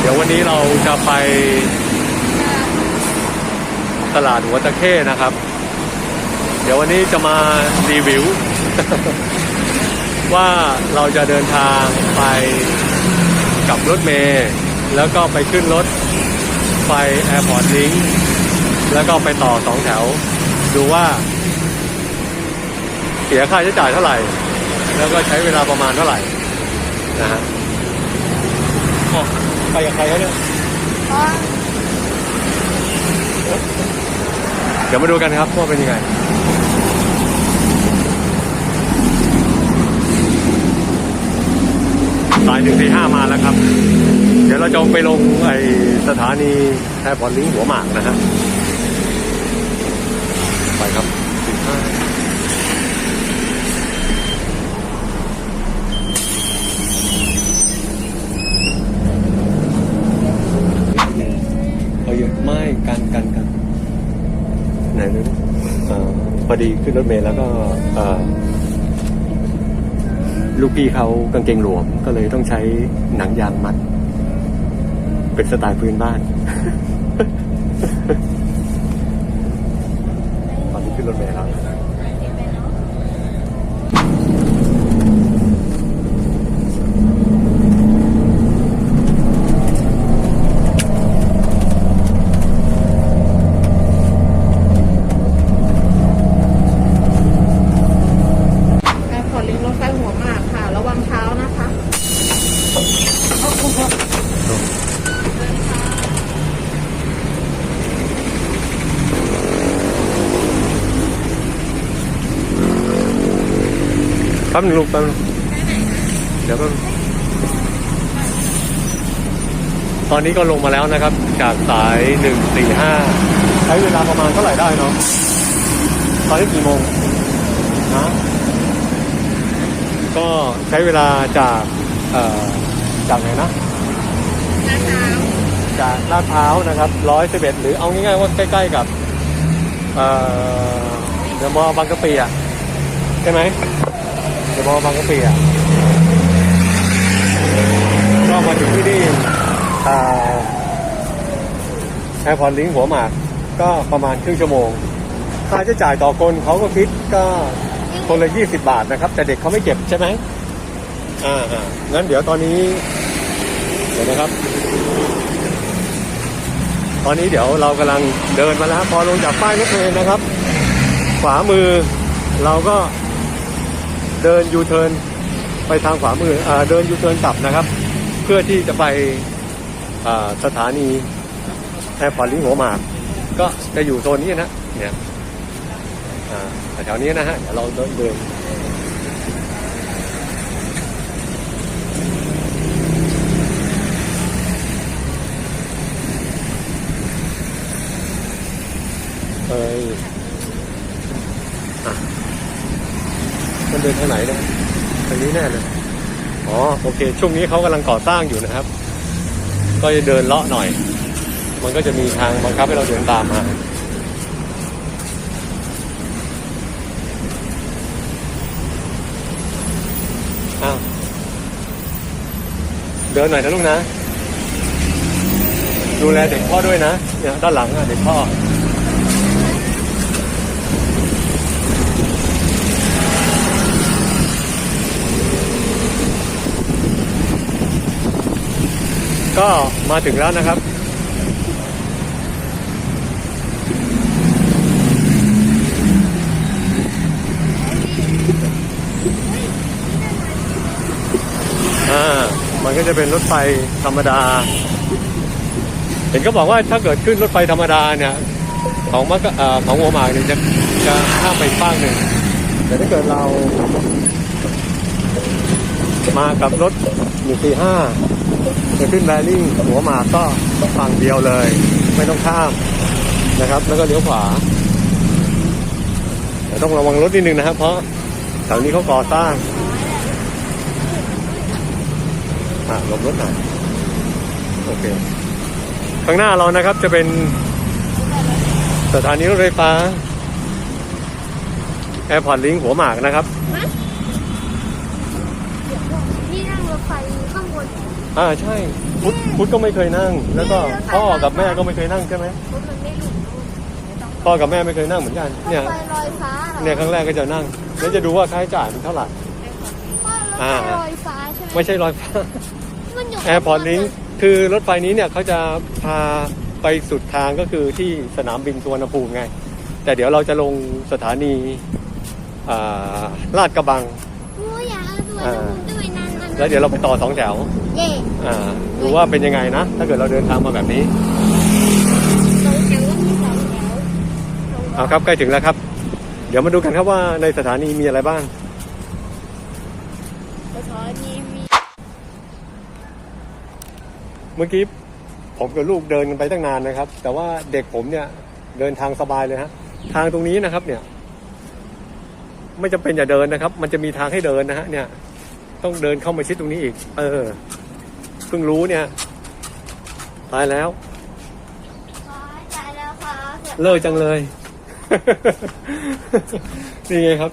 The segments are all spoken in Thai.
เดี๋ยววันนี้เราจะไป ตลาดหัวตะเข้นะครับ เดี๋ยววันนี้จะมารีวิว ว่าเราจะเดินทางไปกับรถเมล์แล้วก็ไปขึ้นรถไฟแอร์พอร์ตลิงแล้วก็ไปต่อสองแถว ดูว่า เสียค่าใช้จ่ายเท่าไหร่ แล้วก็ใช้เวลาประมาณเท่าไหร่นะฮะอ๋อไปกับใครเขาเนี่ยเดี๋ยวมาดูกันครับว่าเป็นยังไงสายหนึ่งสี่ห้ามาแล้วครับ เดี๋ยวเราจะไปลงไอสถานีแอร์พอร์ตลิงหัวหมากนะฮะ ไปครับสิบห้าเอาเยอะไม่กันกันกัน ไหนดูดิอ่าพอ ดีขึ้นรถเมล์แล้วก็ลูกพี่เขากางเกงหลวมก็เลยต้องใช้หนังยางมัด เป็นสไตล์พื้นบ้าน ตอนนี้ขึ้นรถเมล์แล้ว แอร์พอร์ตลิงก์รถไฟหัวหมากค่ะ ระวังเท้านะคะ แป๊บนึงลูกแป๊บนึงเดี๋ยวแป๊บตอนนี้ก็ลงมาแล้วนะครับ จากสายหนึ่งสี่ห้าใช้เวลาประมาณเท่าไหร่ได้เนาะตอนนี้กี่โมงฮะก็ใช้เวลาจากเอ่อจากไหนนะจากลาดพร้าวนะครับร้อยสิบเอ็ดหรือเอาง่ายๆว่าใกล้ๆกับ เอ่อเดอะมอบางกะปิอะใช่ไหม เดอะบางกะปิอะก็มาถึงที่นี่แอร์พอร์ตลิงหัวหมากก็ประมาณครึ่งชั่วโมง ค่าใช้จ่ายต่อคนเขาก็คิดก็คนละยี่สิบบาทนะครับ แต่เด็กเขาไม่เก็บใช่ไหมอ่าอ่างั้นเดี๋ยวตอนนี้ เดี๋ยวนะครับ ตอนนี้เดี๋ยวเรากำลังเดินมาแล้วพอลงจากป้ายรถเมล์นะครับ ขวามือเราก็ เดินยูเทิร์นไปทางขวามืออ่าเดินยูเทิร์นกลับนะครับ เพื่อที่จะไปอ่าสถานีแอร์พอร์ตลิงหัวหมาก ก็จะอยู่โซนนี้นะเนี่ยอ่าแถวนี้นะฮะเดี๋ยวเราเดินเดินเอ้ยอะ มันเดินทางไหนนี่ยทางนี้แน่เลยอ๋อโอเค ช่วงนี้เขากำลังก่อสร้างอยู่นะครับ ก็จะเดินเลาะหน่อย มันก็จะมีทางบังคับให้เราเดินตามมาอ้าวเดินหน่อยนะลูกนะ ดูแลเด็กพ่อด้วยนะเนี่ยด้านหลังอะเด็กพ่อ ก็มาถึงแล้วนะครับ อ่า มันก็จะเป็นรถไฟธรรมดา เห็นก็บอกว่าถ้าเกิดขึ้นรถไฟธรรมดาเนี่ย ของมักของหัวหมากเนี่ยจะจะข้ามไปอีกฝั่งหนึ่ง แต่ถ้าเกิดเรามากับรถหนึ่งสี่ห้า ขึ้นแบริ่งหัวหมากก็ฝั่งเดียวเลย ไม่ต้องข้ามนะครับ แล้วก็เลี้ยวขวาแต่ต้องระวังรถนิดนึงนะครับ เพราะแถวนี้เขาก่อสร้างอ่าหลบรถหน่อยโอเคข้างหน้าเรานะครับจะเป็นสถานีรถไฟฟ้าแอร์พอร์ตลิงหัวหมากนะครับ พี่ ถไฟข้างบน อ่าใช่พุทธพุทธก็ไม่เคยนั่ง แล้วก็พ่อกับแม่ก็ไม่เคยนั่งใช่ไหมรถมันไม่หลุดพ่อกับแม่ไม่เคยนั่งเหมือนกันรถเนี่ยไฟลอยฟ้าเหรอเนี่ยครั้งแรกก็จะนั่ง แล้วจะดูว่าค่าใช้จ่ายมันเท่าไหร่ พ่อรถอ่าไฟลอยฟ้าใช่ไหมไม่ใช่ลอยฟ้า มันอยู่แอร์พอร์ตลิงคือรถไฟนี้เนี่ยเขาจะพาไปสุดทางก็คือที่สนามบินสุวรรณภูมิไง แต่เดี๋ยวเราจะลงสถานีอ่าลาดกระบัง โอ้ยอยากเอาตัวน้ำมันด้วยนั่นนั่น แล้วเดี๋ยวเราไปต่อสองแถวเย่อ่าดูว่าเป็นยังไงนะ ถ้าเกิดเราเดินทางมาแบบนี้สองแถวก็มีสองแถวเอาครับใกล้ถึงแล้วครับ เดี๋ยวมาดูกันครับว่าในสถานีมีอะไรบ้างสถานีมีเมื่อกี้ผมกับลูกเดินกันไปตั้งนานนะครับ แต่ว่าเด็กผมเนี่ยเดินทางสบายเลยฮะทางตรงนี้นะครับเนี่ย ไม่จำเป็นอย่าเดินนะครับ มันจะมีทางให้เดินนะฮะเนี่ย ต้องเดินเข้ามาชิดตรงนี้อีก เออเพิ่งรู้เนี่ยตายแล้วขอใจแล้วค่ะเลิกจังเลย นี่ไงครับ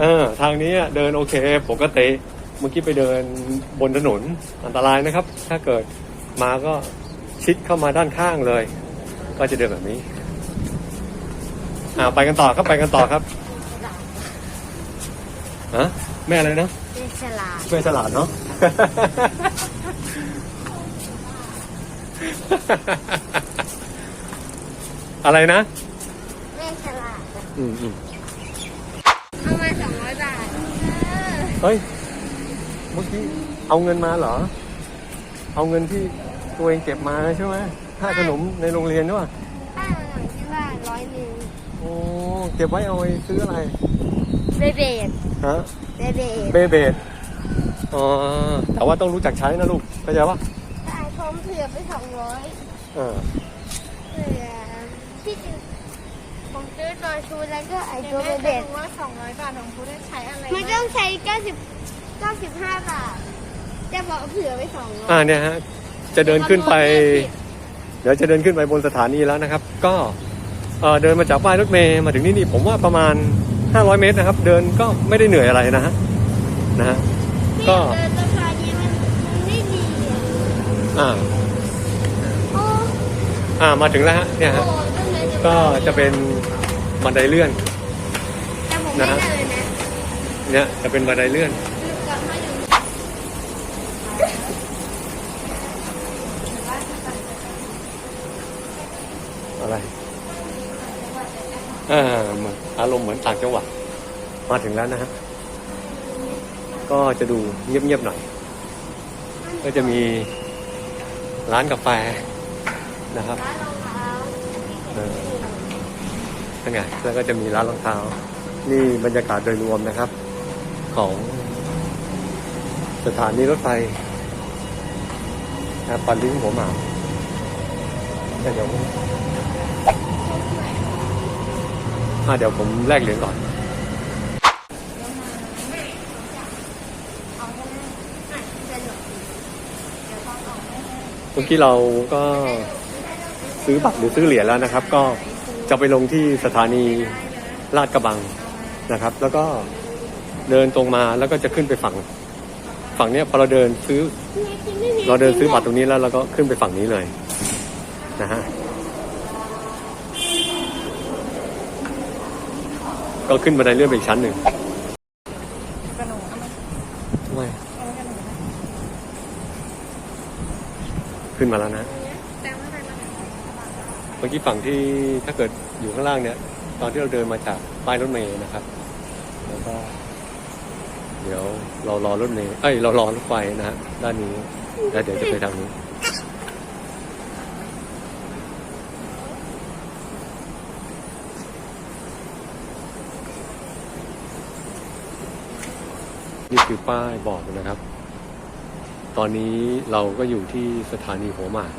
เออทางนี้เดินโอเคปกติเมื่อกี้ไปเดินบนถนนอันตรายนะครับ ถ้าเกิดมาก็ชิดเข้ามาด้านข้างเลย ก็จะเดินแบบนี้ อ่าไปกันต่อครับไปกันต่อครับฮะแม่อะไรนะ เป็นฉลาดแม่ฉลาดเนาะ อะไรนะแม่ฉลาดอะอืมอืมเอามาสองร้อยบาทเออเฮ้ย เมื่อกี้เอาเงินมาเหรอ เอาเงินที่ตัวเองเก็บมาใช่ไหมค่าขนมในโรงเรียนด้วยป้าหน่อยที่บ้านร้อยหนึ่งโอ้เก็บไว้เอาไว้ซื้ออะไร เบเบดฮะเบเบดเบเบดอ๋อแต่ว่าต้องรู้จักใช้นะลูกเข้าใจปะจ่ายพร้อมเผื่อไปสองร้อยเออเผื่อพี่จะผมซื้อตัวชูแล้วก็ไอตัวเบเบดว่าสองร้อยบาทของคุณได้ใช้อะไรมันต้องใช้เก้าสิบเก้าสิบห้าบาทจะบอกเผื่อไปสองร้อยอ่าเนี่ยฮะจะเดินขึ้นไป เดี๋ยวจะเดินขึ้นไปบนสถานีแล้วนะครับ ก็เอ่อเดินมาจากป้ายรถเมย์มาถึงนี่นี่ผมว่าประมาณ 500 เมตรนะครับ เดินก็ไม่ได้เหนื่อยอะไรนะฮะนะฮะก็เดินสะพานนี้มันมันไม่ดีอะอ่าโอ้อ่ามาถึงแล้วฮะเนี่ยโหฮะต้องเลยก็จะเป็นบันไดเลื่อนแต่ผมนะไม่ฮะเดินนะเนี่ยจะเป็นบันไดเลื่อนกลับมาอยู่อะไรอ่าเหมือน อารมณ์เหมือนต่างจังหวัดมาถึงแล้วนะฮะก็จะดูเงียบๆหน่อย ก็จะมีร้านกาแฟนะครับร้านรองเท้าเออนั่นไงแล้วก็จะมีร้านรองเท้า นี่บรรยากาศโดยรวมนะครับ ของสถานีรถไฟนะปันลิ้งหัวหมาแต่เดี๋ยว อะเดี๋ยวผมแลกเหรียญก่อนเอาไปเลยอะสนุกเดี๋ยวพอออกได้เลยเมื่อกี้เราก็ซื้อบัตรหรือซื้อเหรียญแล้วนะครับ ก็จะไปลงที่สถานีลาดกระบังนะครับ แล้วก็เดินตรงมาแล้วก็จะขึ้นไปฝั่งฝั่งเนี้ยพอเราเดินซื้อ เราเดินซื้อบัตรตรงนี้แล้วเราก็ขึ้นไปฝั่งนี้เลยนะฮะ ก็ขึ้นบันไดเลื่อนไปอีกชั้นหนึ่งกระหนูเอามาทำไมเอามากระหนูนะขึ้นมาแล้วนะแต่ไม่เป็นไรเมื่อกี้ฝั่งที่ถ้าเกิดอยู่ข้างล่างเนี่ย ตอนที่เราเดินมาจากป้ายรถเมล์นะครับ แล้วก็ เดี๋ยวเรารอรถเมล์เอ้ยเรารอรถไฟนะฮะด้านนี้แล้วเดี๋ยวจะไปทางนี้ นี่คือป้ายบอกนะครับ ตอนนี้เราก็อยู่ที่สถานีหัวหมาก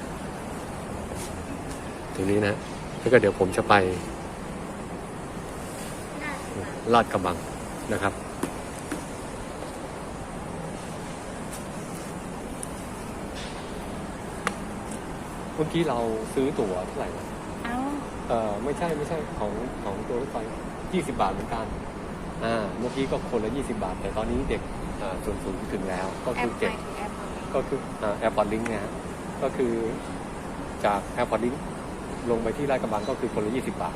ตรงนี้นะแล้วก็เดี๋ยวผมจะไปลาดกระบังนะครับ เมื่อกี้เราซื้อตั๋วเท่าไหร่นะเอาเออไม่ใช่ไม่ใช่ของของตัวรถไฟยี่สิบาทเหมือนกัน อ่าเมื่อกี้ก็คนละยี่สิบาท แต่ตอนนี้เด็กอ่าศูนย์ศูนย์ถึงแล้ว ก็แอคือปไปเก็บถึงแอปก็คือแอร์พอร์ตลิงเนี่ยฮะก็คือจากแอร์พอร์ตลิงลงไปที่ลาดกระบังก็คือคนละ 20 บาท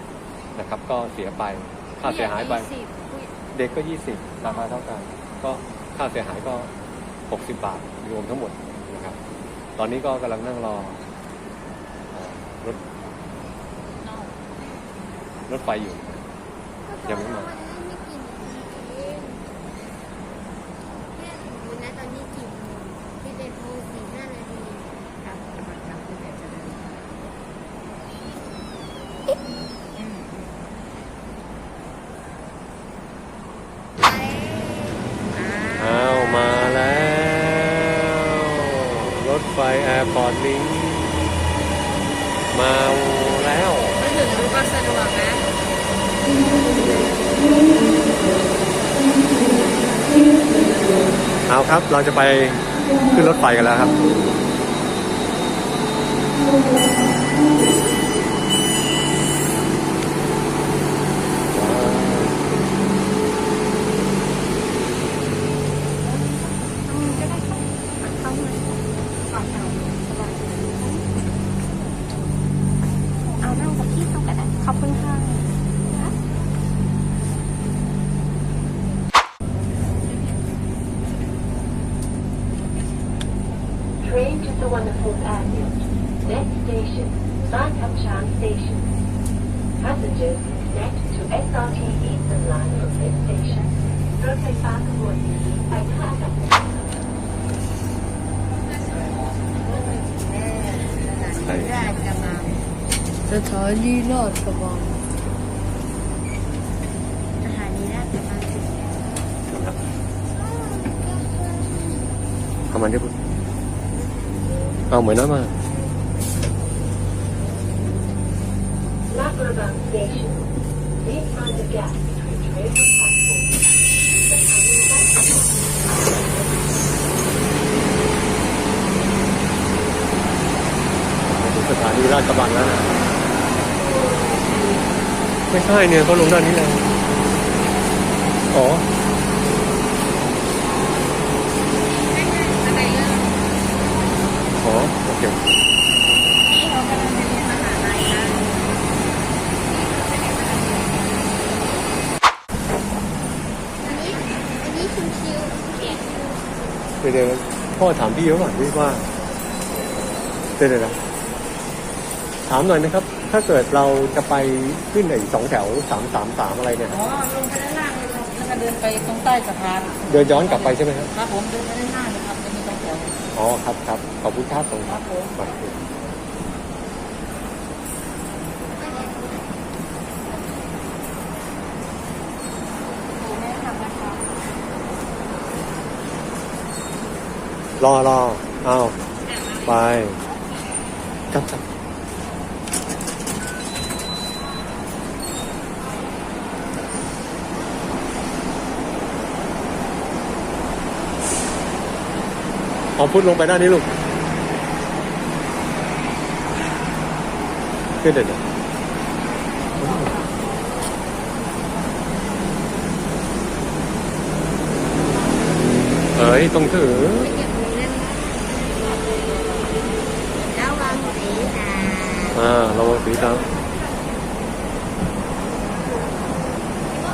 นะครับ ก็เสียไปค่าเสียหายไปสิบเด็กก็ 20ราคาเท่ากัน ก็ค่าเสียหายก็ 60 บาทรวมทั้งหมดนะครับ ตอนนี้ก็กำลังนั่งรอเอ่อรถรถไฟอยู่ ยังไม่มา ไม่กี่นาทีเองเนี่ยสมมตินะตอนนี้กี่โมงที่เป็นโมงสี่ห้านาที ครับกำลังทำที่เดี๋ยวจะเดิน อืมไปอ้าว มาแล้ว รถไฟแอร์พอร์ตลิงมาแล้วไม่ถึงรู้ก็สะดวกนะเอาครับ เราจะไปขึ้นรถไฟกันแล้วครับ ก็ได้เข้าเข้ามาก่อนเอาสบายเอานั่งกับที่เขาก็ได้ขอบคุณค่ะ Train to the wonderful Airfield. Next station, Sankamchan Station. Passengers connect to SRT Eastern Line from this station. รถไฟฟ้าขบวนนี้ไปท่าอากาศยาน ใช่ ราชกระบัง สถานีลาดกระบังสถานีราชกระบังถึงครับทำมันได้ปุ๊บเอาเหมือนน้อยมาก Labrabang Station. Please find the gap between train and platform. ถึงสถานีราชกระบังแล้วนะ ไม่ใช่เนี่ยเขาลงด้านนี้เลยอ๋ออะไรเรื่องอ๋อโอเคพี่เขากำลังจะเรียนมหาลัยนะอันนี้อันนี้ชิวๆเขียนเดี๋ยวพ่อถามพี่เขาก่อนพี่ว่าเดี๋ยวเดี๋ยวนะถามหน่อยนะครับ ถ้าเกิดเราจะไปขึ้นไอ้สองแถวสามสามสามอะไรเนี่ย อ๋อลงไปด้านล่างเลยครับแล้วก็เดินไปตรงใต้สะพานเดินย้อนกลับไปใช่ไหมครับครับผมเดินไปด้านล่างเลยครับจะมีตรงแถวอ๋อครับครับขอบคุณครับตรงครับผมครับแม่ทำนะคะรอรอเอาไปครับครับ อาพุทธลงไปด้านนี้ลูกขึ้นเดี๋ยวเดี๋ยวเอ้ยต้องถือเก็บมือเล่นแล้ววางสีอ่าอ่าระวังสีครับว่า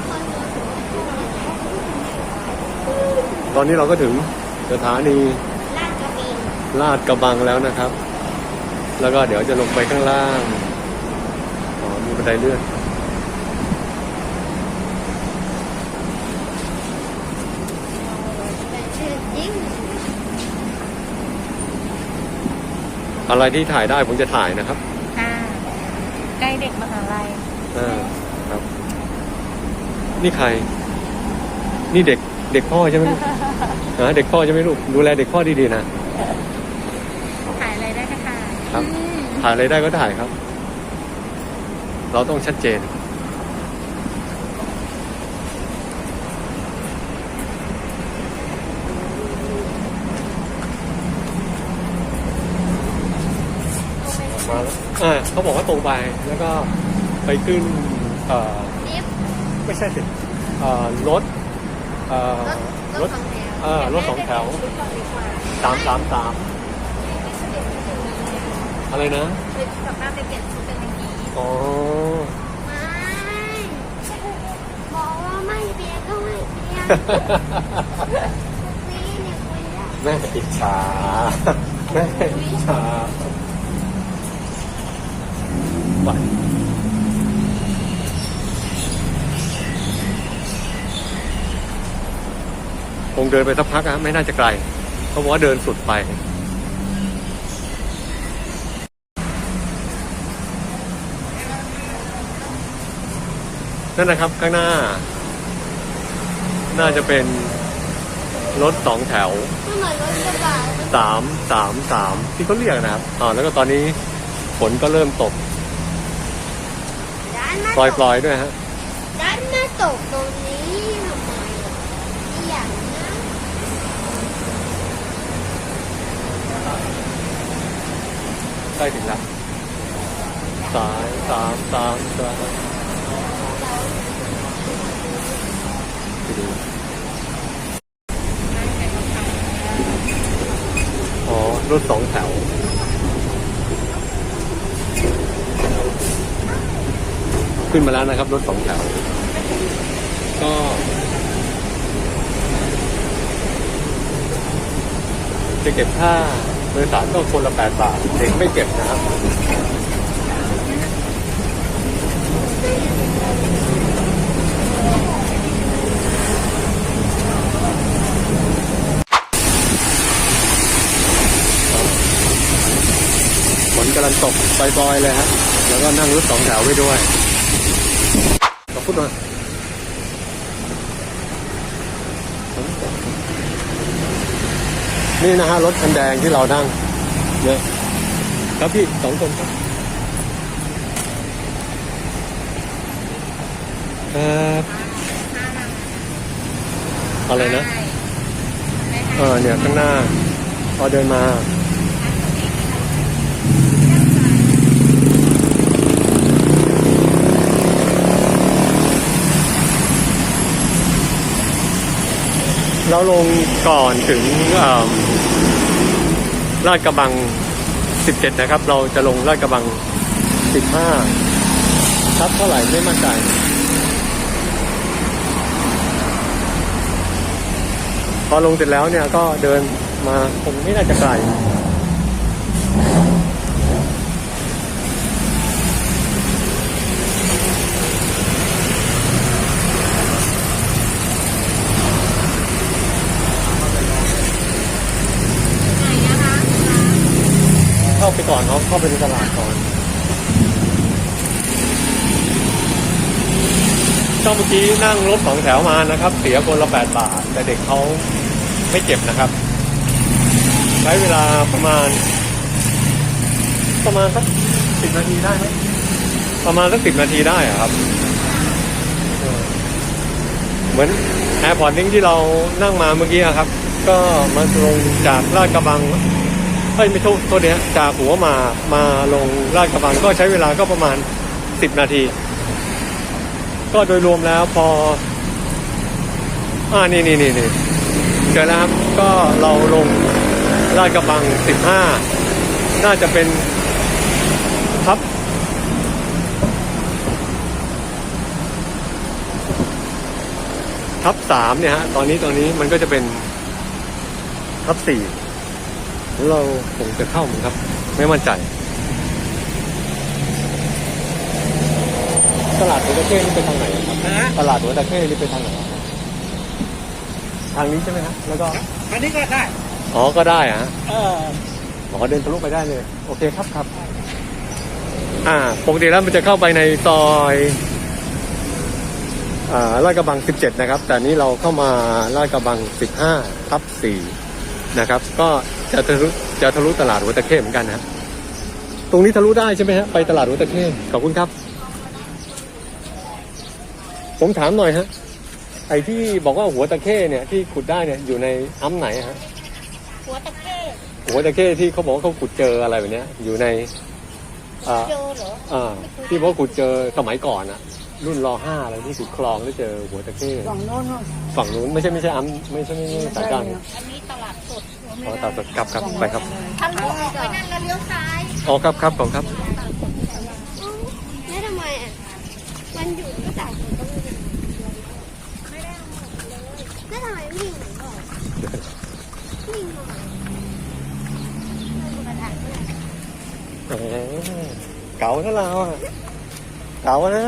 ตอนนี้เราก็ถึงสถานี ลาดกระบังแล้วนะครับ แล้วก็เดี๋ยวจะลงไปข้างล่าง อ๋อ มีบันไดเลื่อนเป็นชื่อจริงอะไรที่ถ่ายได้ผมจะถ่ายนะครับค่ะใกล้เด็กมหาลัยอ่าครับ นี่ใคร นี่เด็กเด็กพ่อใช่ไหมลูกฮะเด็กพ่อใช่ไหมลูก ดูแลเด็กพ่อดีๆนะ ถ่ายอะไรได้ก็ถ่าย ครับ ถ่ายอะไรได้ก็ถ่ายครับ เราต้องชัดเจน มาแล้วอ่าเขาบอกว่าตรงไป แล้วก็ไปขึ้น เอ่อ ลิฟต์ไม่ใช่สิเอ่อรถ เอ่อ รถรรถถสองแถวเออรถสองแถวชุดก่อนดีกว่าสามสามสาม อะไรนะเลยกลับบ้านไปเปลี่ยนชุดกันเมื่อกี้อ๋อไม่บอกว่าไม่เบียร์ก็ไม่เบียร์นี่เนี่ยคุยได้แม่อิจฉาแม่อิจฉาไปคงเดินไปสักพักอะไม่น่าจะไกลเพราะว่าเดินสุดไป นั่นนะครับข้างหน้า น่าจะเป็นรถสองแถวไม่เหมือนรถกระบะสามสามสามที่เขาเรียกนะครับอ่าแล้วก็ตอนนี้ฝนก็เริ่มตกด้านหน้าปล่อยตปล่อยๆด้วยฮะด้านหน้าตกตรงนี้ทำไมอะอีอย่างนะใกล้ถึงแล้วสายสามสามสามไปดูอ๋อ ร ถสองแถวขึ้นมาแล้วนะครับรถสองแถว ก็ จะเก็บค่าโดยสารก็คนละแปดบาทเด็กไม่เก็บนะครับ กำลังตกปล่อยๆเลยฮะแล้วก็นั่งรถสองแถวไว้ด้วยขอบคุณมากนี่นะฮะรถคันแดงที่เรานั่งเนี่ยครับพี่สองคนครับครับอะไรนะเออเนี่ยข้างหน้าพอเดินมา เราลงก่อนถึงลาดกระบัง 17 นะครับ เราจะลงลาดกระบัง 15ครับเท่าไหร่ไม่มั่นใจพอลงเสร็จแล้วเนี่ยก็เดินมาคงไม่น่าจะไกลาไปก่อนเขาเข้าไปในตลาดก่อนช่องเมื่อกี้นั่งรถสองแถวมานะครับ เสียคนละแปดบาท แต่เด็กเขาไม่เก็บนะครับ ใช้เวลาประมาณ ประมาณสักสิบนาทีได้ไหมประมาณสักสิบนาทีได้ครับ เหมือนแอร์พอร์ตลิงที่เรานั่งมาเมื่อกี้อะครับ ก็มาลงจากลาดกระบัง เอ้ยไม่โทษโทษเนี่ยจากหัวมามาลงลาดกระบังก็ใช้เวลาก็ประมาณสิบนาที ก็โดยรวมแล้วพอ อ่านี่นี่นี่นี่เจอแล้วครับก็เราลงลาดกระบังสิบห้าน่าจะเป็นทับทับสามเนี่ยฮะ ตอนนี้ตอนนี้มันก็จะเป็นทับสี่ เราคงจะเข้ามั้งครับ ไม่มั่นใจ ตลาดหัวตะเข้นี่ไปทางไหนครับนะตลาดหัวตะเข้นี่ไปทางไหนครับทางนี้ใช่ไหมฮะแล้วก็อันนี้ก็ได้ อ๋อก็ได้อะฮะเอออ๋อเดินทะลุไปได้เลย โอเคครับครับ อ่าปกติแล้วมันจะเข้าไปในซอยอ่าลาดกระบัง 17 นะครับ แต่นี้เราเข้ามาลาดกระบัง 15ทับ4นะครับ ก็ จะทะลุจะทะลุตลาดหัวตะเข้เหมือนกันนะตรงนี้ทะลุได้ใช่ไหมฮะไปตลาดหัวตะเข้ขอบคุณครับ ผมถามหน่อยฮะไอ้ที่บอกว่าหัวตะเข้เนี่ยที่ขุดได้เนี่ยอยู่ในอ้ำไหนฮะหัวตะเข้หัวตะเข้ที่เขาบอกว่าเขาขุดเจออะไรแบบเนี้ยอยู่ในอ่าโจเหรออ่าที่บอกว่าขุดเจอสมัยก่อนอะรุ่นรอห้าอะไรที่ขุดคลองแล้วเจอหัวตะเข้ฝั่งโน้นนู่นฝั่งนู้นไม่ใช่ไม่ใช่อัมไม่ใช่ไม่ใช่สายกลางอันนี้ ตลาดสดอ๋อตามสดครับครับไปครับถ้าลูกออกไปนั่นแล้วเลี้ยวซ้ายอ๋อครับครับผมครับแล้วทำไมอะมันอยู่ที่ต่างคนก็ไม่ได้แล้วทำไมวิ่งหนีก่อนวิ่งหน่อยมันอ่านไม่ได้แหมเก่าถ้าเราอะเก่านะ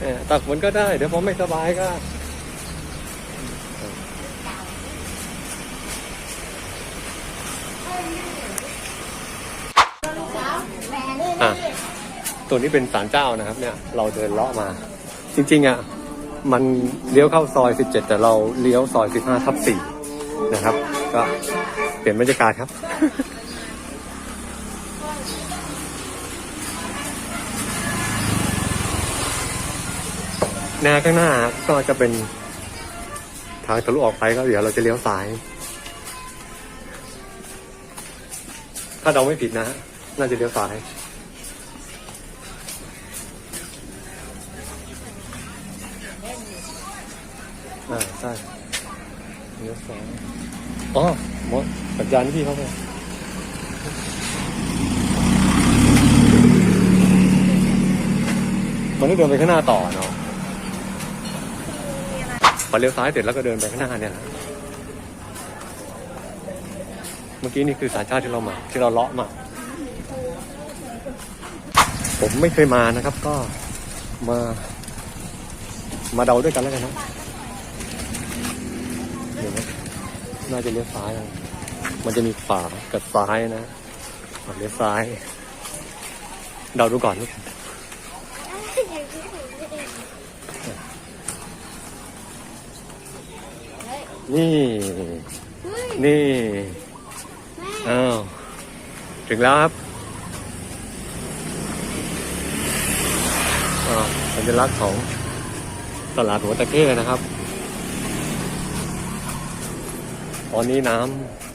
เออตักฝนก็ได้ เดี๋ยวผมไม่สบายก็ อะตัวนี้เป็นศาลเจ้านะครับ เนี่ย เราเดินเลาะมา จริง ๆอะมันเลี้ยวเข้าซอย 17 แต่เราเลี้ยวซอย 15ทับ4นะครับ ก็เปลี่ยนบรรยากาศครับหน้าข้างหน้าก็จะเป็นทางทะลุออกไปก็เดี๋ยวเราจะเลี้ยวซ้าย ถ้าเราไม่ผิดนะ น่าจะเลี้ยวซ้าย ใช่เลี้ยวซ้ายอ๋อหมดสัญญาณที่พี่เขาเลยมันต้องเดินไปข้างหน้าต่อเนาะพอเลี้ยวซ้ายเสร็จแล้วก็เดินไปข้างหน้าเนี่ยนะเมื่อกี้นี่คือสารชาติที่เรามา ที่เราเลาะมา ผมไม่เคยมานะครับ ก็มา มาเดาด้วยกันแล้วกันนะ เดี๋ยวนะ น่าจะเลี้ยวซ้ายนะมันจะมีขวากับซ้ายนะขวาเลี้ยวซ้าย เดาดูก่อนลูกนี่เฮ้ยนี่อ้าวถึงแล้วครับอ่าสัญลักษณ์ของตลาดหัวตะเข้นะครับ ตอนนี้น้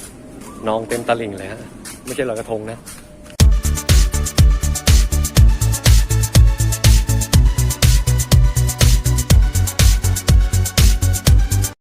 ำนองเต็มตลิ่งเลยฮะ ไม่ใช่ลอยกระทงนะ